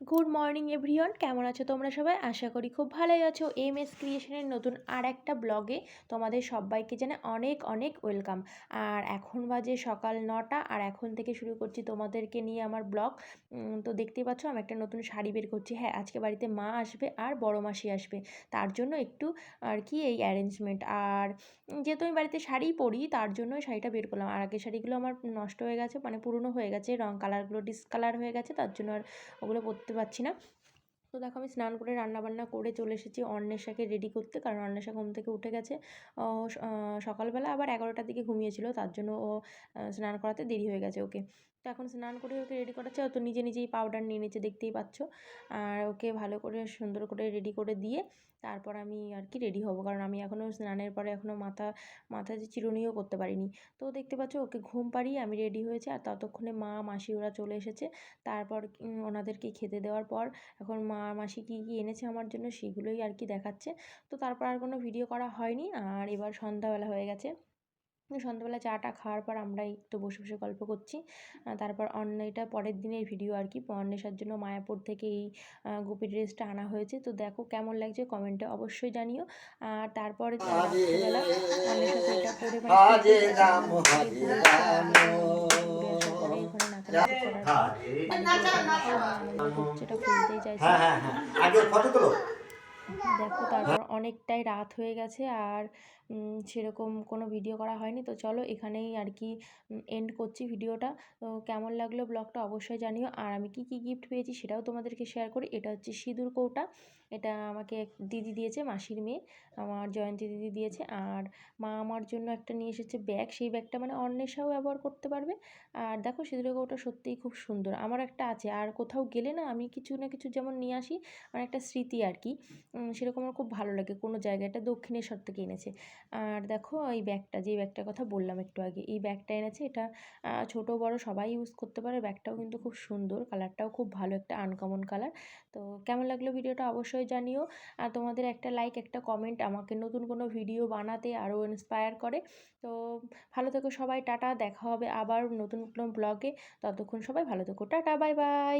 Good morning everyone কেমন আছো তোমরা সবাই? আশা করি খুব ভালোই আছো। এম এস ক্রিয়েশনের নতুন আর একটা ব্লগে তোমাদের সবাইকে জানে অনেক অনেক ওয়েলকাম। আর এখন বাজে সকাল নটা, আর এখন থেকে শুরু করছি তোমাদেরকে নিয়ে আমার ব্লগ। তো দেখতেই পাচ্ছ আমি একটা নতুন শাড়ি বের করছি। হ্যাঁ আজকে বাড়িতে মা আসবে আর বড় মাসি আসবে। তার জন্য একটু আর কি এই অ্যারেঞ্জমেন্ট আর যেহেতু আমি বাড়িতে শাড়ি পরি, তার জন্য শাড়িটা বের করলাম। আর আগে শাড়িগুলো আমার নষ্ট হয়ে গেছে মানে পুরনো হয়ে গেছে, রং কালারগুলো ডিসকালার হয়ে গেছে, তার জন্য আর ওগুলো পরতে পারছি না। তো দেখো আমি স্নান করে রান্নাবান্না করে চলে এসেছি অন্বেষাকে রেডি করতে। কারণ অন্বেষা ঘুম থেকে উঠে গেছে। সকালবেলা আবার এগারোটার দিকে ঘুমিয়েছিল। তার জন্য ও স্নান করাতে দেরি হয়ে গেছে ওকে। তো এখন স্নান করে ওকে রেডি করাচ্ছে। তো নিজে নিজেই পাউডার নিয়ে নিচ্ছে, দেখতেই পাচ্ছ। আর ওকে ভালো করে, সুন্দর করে রেডি করে দিয়ে তারপর আমি আর কি রেডি হব। কারণ আমি এখনও স্নানের পরে এখনও মাথা মাথা যে চিরুনিও করতে পারিনি। তো দেখতে পাচ্ছ, ওকে ঘুম পাড়িয়ে আমি রেডি হয়েছি। আর ততক্ষণে মা, মাসি ওরা চলে এসেছে। তারপর ওনাদেরকে খেতে দেওয়ার পর এখন মা, মাসি কী কী এনেছে আমার জন্য সেগুলোই আর কি দেখাচ্ছে। তো তারপর আর কোনো ভিডিও করা হয়নি। আর এবার সন্ধ্যাবেলা হয়ে গেছে। সন্ধ্যাবেলা চাটা খাওয়ার পর আমরা একটু বসে বসে গল্প করছি। তারপর অন্য এটা পরের দিনের ভিডিও আর কি। অন্বেষার জন্য মায়াপুর থেকে এই গোপী ড্রেসটা আনা হয়েছে। তো দেখো কেমন লাগছে কমেন্টে অবশ্যই জানিও। আর তারপরে রাত্রিবেলা অন্বেষা এটা পরে সেটা খুলতেই চাইছে দেখো তারপর অনেকটাই রাত হয়ে গেছে আর সেরকম কোনো ভিডিও করা হয়নি। তো চলো এখানেই আর কি এন্ড করছি ভিডিওটা তো কেমন লাগল ব্লগটা অবশ্যই জানিও। আর আমি কি কি গিফট পেয়েছি সেটাও তোমাদেরকে শেয়ার করি। এটা হচ্ছে সিঁদুর কৌটা। এটা আমাকে দিদি দিয়েছে, মাসির মেয়ে। আমার জয়ন্তী দিদি দিয়েছে। আর মা আমার জন্য একটা নিয়ে এসেছে ব্যাগ। সেই ব্যাগটা মানে অন্বেষাও ব্যবহার করতে পারবে। আর দেখো সিঁদুর কৌটা সত্যিই খুব সুন্দর। আমার একটা আছে। আর কোথাও গেলে না আমি কিছু না কিছু যেমন নিয়ে আসি মানে একটা স্মৃতি আর কি। সেরকম আমার খুব ভালো লাগে। কোনো জায়গাটা দক্ষিণেশ্বর থেকে এনেছে। আর দেখো এই ব্যাগটা, যে ব্যাগটার কথা বললাম একটু আগে, এই ব্যাগটা এনেছে। এটা ছোট, বড় সবাই ইউজ করতে পারে। ব্যাগটাও কিন্তু খুব সুন্দর। কালারটাও খুব ভালো, একটা আনকমন কালার। তো কেমন লাগল ভিডিওটা? অবশ্যই জানিও। আর তোমাদের একটা লাইক একটা কমেন্ট আমাকে নতুন কোনো ভিডিও বানাতে আরও ইন্সপায়ার করে। তো ভালো থেকো সবাই, টাটা, দেখা হবে আবার নতুন কোনো ব্লগে ততক্ষণ সবাই ভালো থেকো। Tata bye bye